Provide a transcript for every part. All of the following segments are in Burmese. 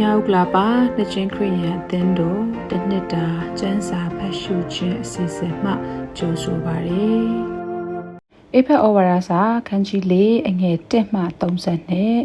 မြောက်ကလာပါနှစ်ချင်းခရိယန်အသင်းတို့တနှစ်တာကျမ်းစာဖတ်ရှုခြင်းအစီအစဉ်မှကြိုဆိုပါရစေ။အေဖက်ဩဝါဒစာခန်းကြီး၄အငယ်၁မှ30နဲ့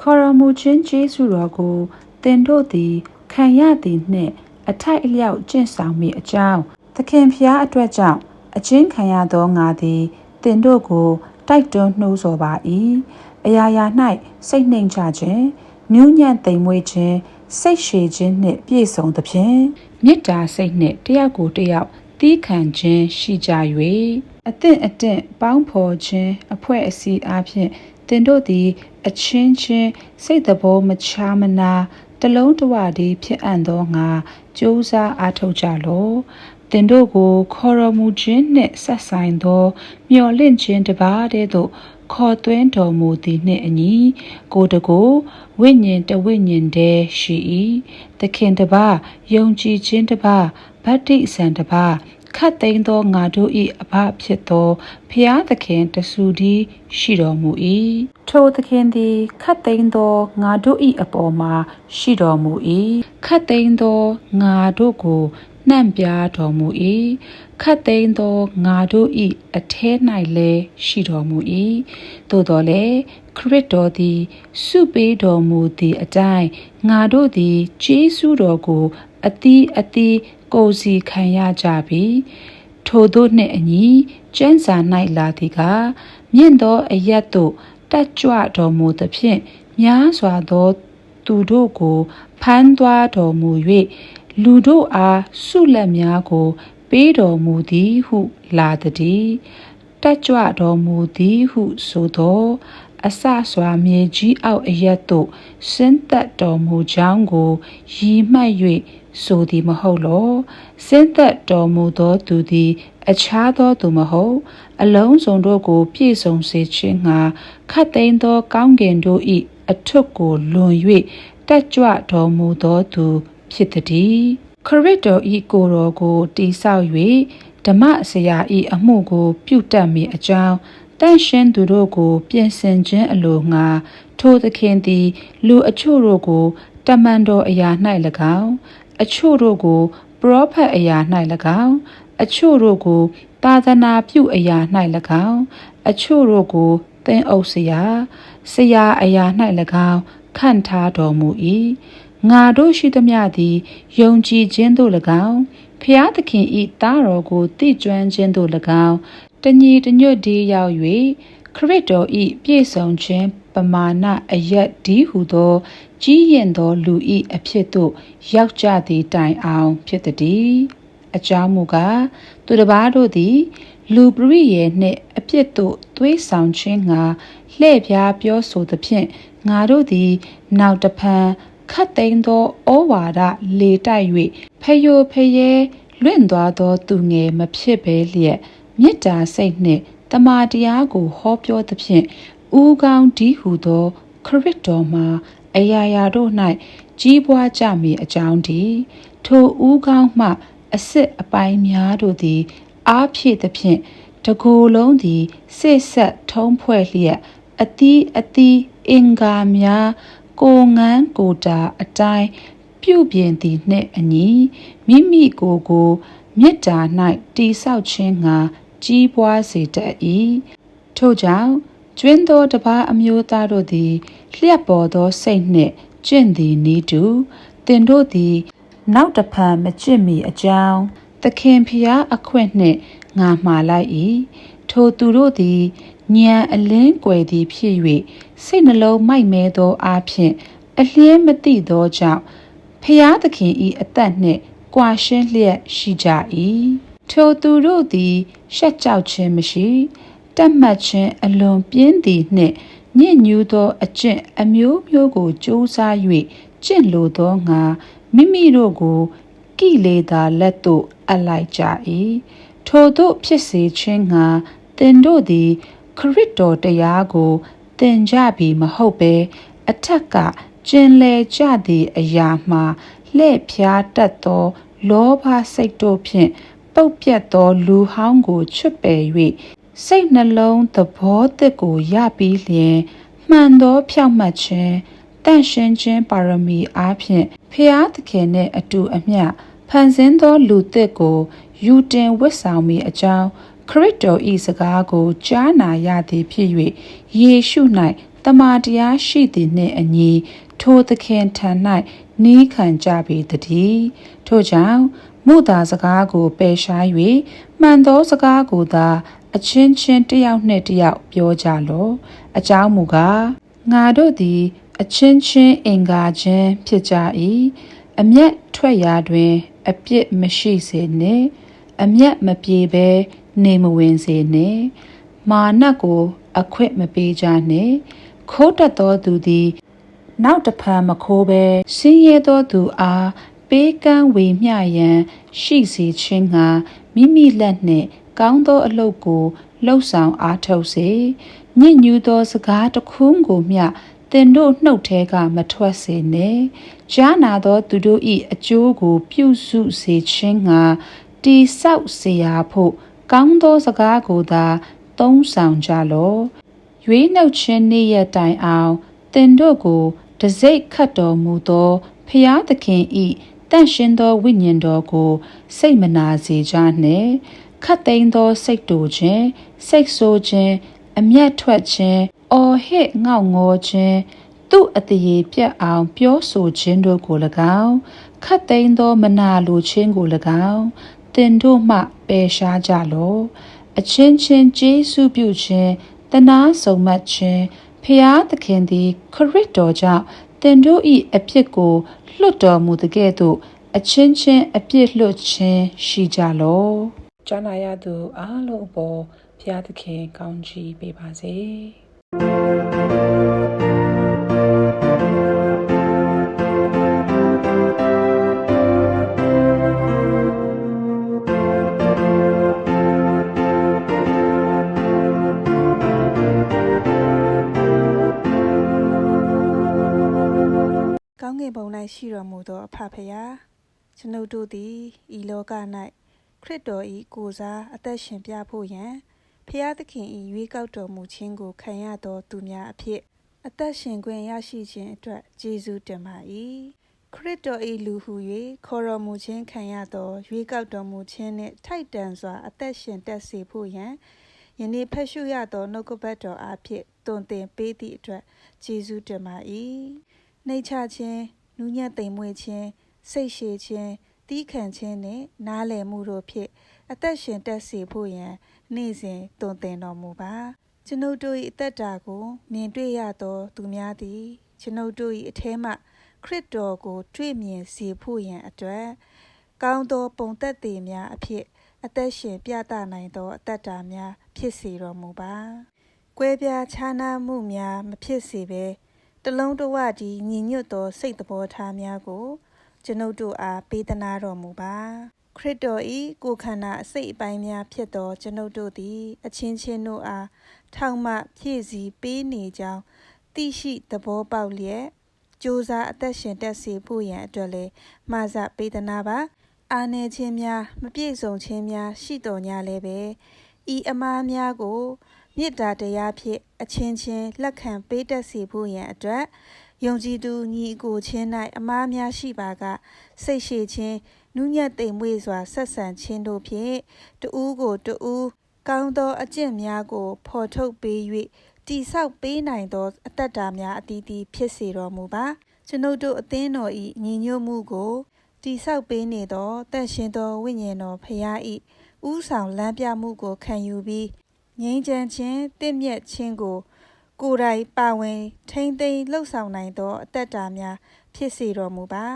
ခေါ်ရမူခြင်းကျေးဇူးတော်ကိုတင်တို့သည်ခံရသည်နှင့်အထိုက်အလျောက်ကျင့်ဆောင်မိအကြောင်းသခင်ဖျားအတွက်ကြောင့်အချင်းခံရသောငါသည်တင်တို့ကို တိုက်တွန်းနှိုးဆော်ပါ၏အရာရာ၌စိတ်နှိမ်ချခြင်း နူးညံ့သိမ်မွေ့ခြင်းစိတ်ရှည်ခြင်းနှင့်ပြည့်စုံသဖြင့်မေတ္တာစိတ်နှင့်တယောက်ကိုတယောက်သီးခံခြင်းရှိကြ၍အသင့်အတင့်ပေါင်းဖော်ခြင်းအဖွဲ့အစည်းအားဖြင့်တင်တို့သည် အချင်းချင်းစိတ်တဘောမချာမနာတလုံးတဝတည်းဖြစ်အပ်သောငါကြိုးစားအားထုတ်ကြလော့တင်တို့ကိုခေါ်တော်မူခြင်းနှင့်ဆက်ဆိုင်သော မျှော်လင့်ခြင်းတစ်ပါးတည်းသို့ ခေါ်သွင်းတော်မူသည်နှင့်အညီကိုတကိုဝိညာဉ်တဝိညာဉ်တည်းရှိ၏သခင်တပါယုံကြည်ခြင်းတပါဗတ္တိဆန်တပါခတ်သိမ်းသောငါတို့၏အဘဖြစ်သောဖျားသခင်တဆူဒီရှိတော်မူ၏ထိုသခင်သည်ခတ်သိမ်းသောငါတို့၏အပေါ်မှာရှိတော်မူ၏ခတ်သိမ်းသောငါတို့ကို နှံ့ပြားတော်မူ၏ခတ်သိမ်းသောငါတို့၏အထဲ၌လည်းရှိတော်မူ၏သို့တော်လည်းခရစ်တော်သည်စုပေးတော်မူသည့်အတိုင်းငါတို့သည်ဂျေစုတော်ကိုအသီးအသီးကိုယ်စီခံရကြပြီထိုတို့နှင့်အညီကျမ်းစာ၌လာသည်ကမြင့်သောအရက်သို့တက်ကြွတော်မူသဖြင့်များစွာသောသူတို့ကိုဖမ်းသွားတော်မူ၍ လူတို့အားဆုလက်များကို ပေးတော်မူသည်ဟုလာသည်တက်ကြွတော်မူသည်ဟုဆိုသောအဆစွာမြေကြီးအောက်အရက်သို့ဆင်းသက်တော်မူကြောင်းကိုရည်မှတ်၍ဆိုသည်မဟုတ်လောဆင်းသက်တော်မူသောသူသည် အခြားသောသူမဟုတ် အလုံးစုံတို့ကို ပြည့်စုံစေခြင်းငှာခတ်သိမ်းသော ကောင်းကင်တို့၏အထွတ်ကိုလွန်၍တက်ကြွတော်မူသောသူ ဖြစ်သည်ခရစ်တော်ဤကိုယ်တော်ကိုတိဆောက်၍ဓမ္မဆရာဤအမှုကိုပြုတတ်မိအကြောင်းတန့်ရှင်းသူတို့ကို ပြင်ဆင်ခြင်းအလိုငှာထိုသခင်သည် လူအချို့တို့ကိုတမန်တော်အရာ၌၎င်းအချို့တို့ကိုပရောဖက်အရာ၌၎င်းအချို့တို့ကို သာသနာပြုအရာ၌၎င်းအချို့တို့ကိုသင်အုပ်ဆရာဆရာအရာ၌၎င်းခန့်ထားတော်မူ၏ ငါတို့ရှိသမျှသည်ယုံကြည်ခြင်းသို့၎င်းဖျားသခင်ဤသားတော်ကိုသိကျွမ်းခြင်းသို့၎င်းတညီတညွတ်ဒီရောက်၍ခရစ်တော်ဤပြည့်စုံခြင်းပမာဏအယက်ဒီဟုသော ကြီးရင်သောလူဤအဖြစ်သို့ရောက်ကြသည့်တိုင်အောင် ဖြစ်သည်အကြောင်းမူကားသူတစ်ပါးတို့သည် လူပရိယေနှင့်အပြစ်သို့သွေးဆောင်ခြင်းငါလှည့်ပြားပြောဆိုသဖြင့်ငါတို့သည် နောက်တဖန် ခတ်သိမ်းသောဩဝါဒလေတိုက်၍ဖယိုဖယဲလွင့်သွားသောသူငယ်မဖြစ်ဘဲလျက်မေတ္တာစိတ်နှင့်တမာတရားကိုဟောပြောသဖြင့်ဥကောင်းဒီဟုသော ခရစ်တော်မှာအရာရာတို့၌ကြီးပွားကြမည်အကြောင်းဒီထိုဥကောင်းမှအစ်စ်အပိုင်းများတို့သည် အားဖြည့်သဖြင့်တကိုယ်လုံးသည်စိတ်ဆက်ထုံးဖွဲ့လျက်အသီးအသီးအင်္ဂါများ ကိုငန်းကိုတာအတိုင်းပြုပြင်သည်နှင့်အညီမိမိကိုယ်ကိုမေတ္တာ၌တိဆောက်ခြင်းငှာကြီးပွားစေတတ်၏ထို့ကြောင့်ကျွင်းသောတပါးအမျိုးသားတို့သည်လျှက်ပေါ်သောစိတ်နှင့်ကျင့်သည်နီးတူတင်တို့သည် နောက်တဖန်မကျင့်မီအကြောင်းသခင်ဖျားအခွင့်နှင့်ငါမှားလိုက်၏ထိုသူတို့သည် ညံအလင်းကွယ်သည်ဖြစ်၍စိတ်နှလုံးမိုက်မဲသောအားဖြင့်အလျင်းမသိသောကြောင့်ဖျားသခင်ဤအသက်နှင့်ကွာရှင်းလျက်ရှိကြ၏ထိုသူတို့သည်ရှက်ကြောက်ခြင်းမရှိတတ်မှတ်ခြင်းအလွန်ပြင်းသည်နှင့်ညစ်ညူးသောအကျင့်အမျိုးမျိုးကိုစူးစမ်း၍ကျင့်လိုသောငါမိမိတို့ကိုကိလေသာလက်သို့အလိုက်ကြ၏ထိုတို့ဖြစ်စေခြင်းငါတင်တို့သည် ခရစ်တော်တရားကိုသင်ကြပြီမဟုတ်ပဲအထက်ကကျင်လေကြသည့်အရာမှာလှဲ့ဖျားတတ်သော လောဘစိတ်တို့ဖြင့်ပုတ်ပြတ်သောလူဟောင်းကိုချွတ်ပယ်၍စိတ်နှလုံးသဘောသစ်ကိုရပြီးလျင်မှန်သောဖြောက်မှတ်ခြင်းတတန့်ရှင်းခြင်းပါရမီအားဖြင့်ဖျားသခင်နှင့်အတူအမျှဖန်ဆင်းသောလူသစ်ကိုယူတင်ဝတ်ဆောင်မိအကြောင်း ခရစ်တော်၏စကားကိုကြားနာရသည်ဖြစ်၍ယေရှု၌တမန်တရားရှိသည်နှင့်အညီထိုသခင်ထံ၌နီးခံကြပေတည်းထို့ကြောင့်မုသာစကားကိုပယ်ရှား၍မှန်သောစကားကိုသာအချင်းချင်းတစ်ယောက်နှင့်တစ်ယောက်ပြောကြလော့အကြောင်းမူကားငါတို့သည် အချင်းချင်းအင်္ဂါချင်းဖြစ်ကြ၏အမျက်ထွက်ရာတွင် အပြစ်မရှိစေနှင့်အမျက်မပြေဘဲ နေမဝင်စေနှင့်မာနကို အခွင့်မပေးကြနှင့်ခိုးတတ်သောသူသည် နောက်တစ်ဖန်မခိုးဘဲဆင်းရဲသောသူအားပေးကမ်းဝေမျှရန်ရှိစေခြင်းငှာမိမိလက်နှင့်ကောင်းသောအလုပ်ကိုလှုပ်ဆောင်အားထုတ်စေညစ်ညူးသောစကားတစ်ခုကိုမျှသင်တို့နှုတ်ထဲကမထွက်စေနှင့်ကြားနာသောသူတို့၏အကျိုးကိုပြုစုစေခြင်းငှာတိဆောက်စေရာဖို့ ကောင်းသောစကားကိုသာ သုံးဆောင်ကြလော့ရွေးနှုတ်ခြင်းနေ့ရက်တိုင်အောင်သင်တို့ကိုတစိ့ခတ်တော်မူသောဖျားသခင်ဤတန့်ရှင်းသောဝိညာဉ်တော်ကို စိတ်မနာစေကြနှင့်ခတ်သိမ်းသောစိတ်တူခြင်းစိတ်ဆိုးခြင်းအမျက်ထွက်ခြင်းအော်ဟစ်ငေါက်ငေါခြင်းသူ့အတရေပြတ်အောင် ပြောဆိုခြင်းတို့ကို၎င်းခတ်သိမ်းသောမနာလိုခြင်းကို၎င်း တင်တို့မှပယ်ရှားကြလော့အချင်းချင်းကျေးဇူးပြုခြင်းတနာဆုံမှတ်ခြင်းဖျားသခင်သည်ခရစ်တော်ကြောင့်တင်တို့၏အဖြစ်ကိုလွတ်တော်မူသကဲ့သို့အချင်းချင်းအပြစ်လွတ်ခြင်းရှိကြလော့ကြားနာရသူအားလုံးအပေါ်ဖျားသခင်ကောင်းချီးပေးပါစေ။ င်းကင်ဘုံ၌ရှိတော်မူသောအဖဖရာကျွန်ုပ်တို့သည်ဤလောက၌ခရစ်တော်၏ကိုယ်စားအသက်ရှင်ပြဖို့ရန်ဖျားသခင်၏ရွေးကောက်တော်မူခြင်းကိုခံရသောသူများအဖြစ်အသက်ရှင်ခွင့်ရရှိခြင်းအတွက်ကျေးဇူးတင်ပါ၏ခရစ်တော်၏လူဟု၍ခေါ်တော်မူခြင်းခံရသောရွေးကောက်တော်မူခြင်းနှင့်ထိုက်တန်စွာအသက်ရှင်တက်စေဖို့ရန်ယနေ့ဖက်ရှုရသောနှုတ်ကပတ်တော်အားဖြင့်တွင်တင်ပေးသည့်အတွက်ကျေးဇူးတင်ပါ၏နှိတ်ချခြင်း နူးညံ့သိမ်မွေ့ခြင်းစိတ်ရှည်ခြင်းတီးခံခြင်းနှင့်နားလည်မှုတို့ဖြင့်အသက်ရှင်တက်စေဖို့ရန်နေ့စဉ်တွင်တင်တော်မူပါကျွန်ုပ်တို့၏အသက်တာကို မြင်တွေ့ရသောသူများသည်ကျွန်ုပ်တို့၏အထဲမှခရစ်တော်ကို တွေ့မြင်စေဖို့ရန်အတွက်ကောင်းသောပုံသက်သေများအဖြစ်အသက်ရှင်ပြသနိုင်သောအသက်တာများဖြစ်စေတော်မူပါ။ကွဲပြားခြားနားမှုများမဖြစ်စေဘဲ တလုံးတဝတည်းညီညွတ်သောစိတ်သဘောထားများကို ကျွန်ုပ်တို့အားပေးသနာတော်မူပါခရစ်တော်၏ကိုယ်ခန္ဓာအစိတ်အပိုင်းများဖြစ်သောကျွန်ုပ်တို့သည် အချင်းချင်းတို့အားထောက်မှဖြည့်ဆည်းပေးနေကြောင်းသိရှိသဘောပေါက်လျက်ကြိုးစားအသက်ရှင်တက်စေဖို့ရန်အတွက်လည်းမှာစပေးသနာပါအာနေခြင်းများမပြည့်စုံခြင်းများရှိတော်냐လည်းပဲဤအမားများကို မေတ္တာတရားဖြင့်အချင်းချင်းလက်ခံပေးတတ်စေဖို့ရန်အတွက်ယုံကြည်သူညီအကိုချင်း၌အမားများရှိပါကစိတ်ရှိခြင်းနူးညံ့သိမ်မွေ့စွာဆက်ဆံခြင်းတို့ဖြင့်တူးကိုတူးကောင်းသောအကျင့်များကိုဖော်ထုတ်ပေး၍တိဆောက်ပေးနိုင်သောအတ္တတာများအတီးတီးဖြစ်စေတော်မူပါကျွန်ုပ်တို့အသင်းတော်၏ညီညွတ်မှုကိုတိဆောက်ပေးနေသောတန်ရှင်သောဝိညာဉ်တော်ဖရာ၏ဥဆောင်လမ်းပြမှုကိုခံယူပြီး ငြိမ်းချမ်းခြင်းတင့်မြတ်ခြင်းကို ကိုယ်တိုင်ပါဝင်ထိမ့်သိမ်းလှုပ်ဆောင်နိုင်သောအသက်တာများဖြစ်စေတော်မူပါ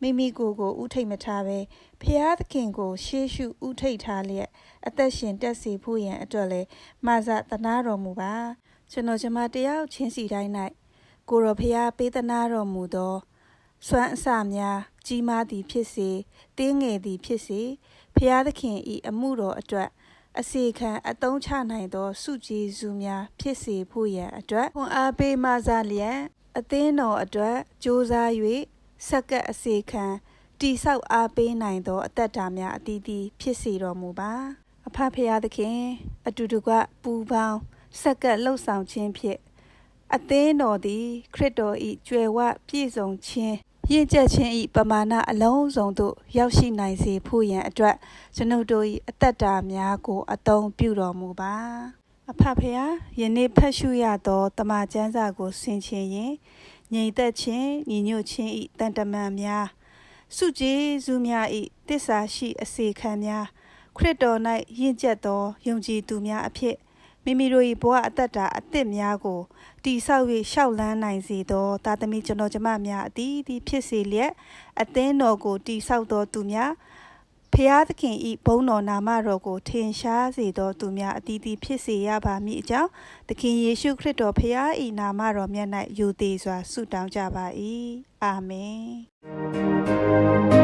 မိမိကိုယ်ကိုဥထိတ်မထားဘဲဖျားသခင်ကို ရှေးရှုဥထိတ်ထားလျက်အသက်ရှင်တက်စေဖို့ရန်အတွက်လည်းမာဇသနာတော်မူပါကျွန်တော်ကျမတယောက်ချင်းစီတိုင်း၌ကိုရောဖျားပေးသနာတော်မူသောစွမ်းအစများကြီးမားသည်ဖြစ်စေတင်းငယ်သည်ဖြစ်စေဖျားသခင်ဤအမှုတော်အတွက် အစီခံအတုံးချနိုင်သောစုကြည်စုများဖြစ်စေဖို့ရန်အတွက်ခွန်အားပေးမှစလျက်အသင်းတော်အတွက်စ조사၍စက္ကပ်အစီခံတိဆောက်အားပေးနိုင်သော အသက်တာများအသီးသီးဖြစ်စေတော်မူပါအဖဖရာသခင် အတူတကွပူပေါင်းစက္ကပ်လှုပ်ဆောင်ခြင်းဖြင့်အသင်းတော်သည် ခရစ်တော်၏ကြွယ်ဝပြည့်စုံခြင်း ရင့်ကျက်ခြင်း၏ပမာဏအလုံးစုံသို့ရောက်ရှိနိုင်စေဖို့ရန်အတွက်ကျွန်ုပ်တို့၏အသက်တာများကို အသုံးပြုတော်မူပါအဖဖရာယနေ့ဖတ်ရှုရသောတမန်ကျမ်းစာကိုဆင်ခြင်ရင်ငြိမ်သက်ခြင်းညီညွတ်ခြင်း၏တန်တမန်များစုကျေးဇူးများ၏တစ္ဆာရှိအစေခံများခရစ်တော်၌ရင့်ကျက်သောယုံကြည်သူများအဖြစ် မိမိတို့၏ဘဝအသက်တာအသစ်များကိုတိဆောက်၍ရှောက်လန်းနိုင်စေသောတာသမီကျွန်တော်ကျမများအသည်သည်ဖြစ်စေလျက်အသင်းတော်ကိုတိဆောက်သောသူများဖျားသခင်ဤဘုန်းတော်နာမတော်ကိုထင်ရှားစေသောသူများအသည်သည်ဖြစ်စေရပါမည်အကြောင်းသခင်ယေရှုခရစ်တော်ဖျားဤနာမတော်မြတ်၌ယူသည်စွာဆုတောင်းကြပါ၏အာမင်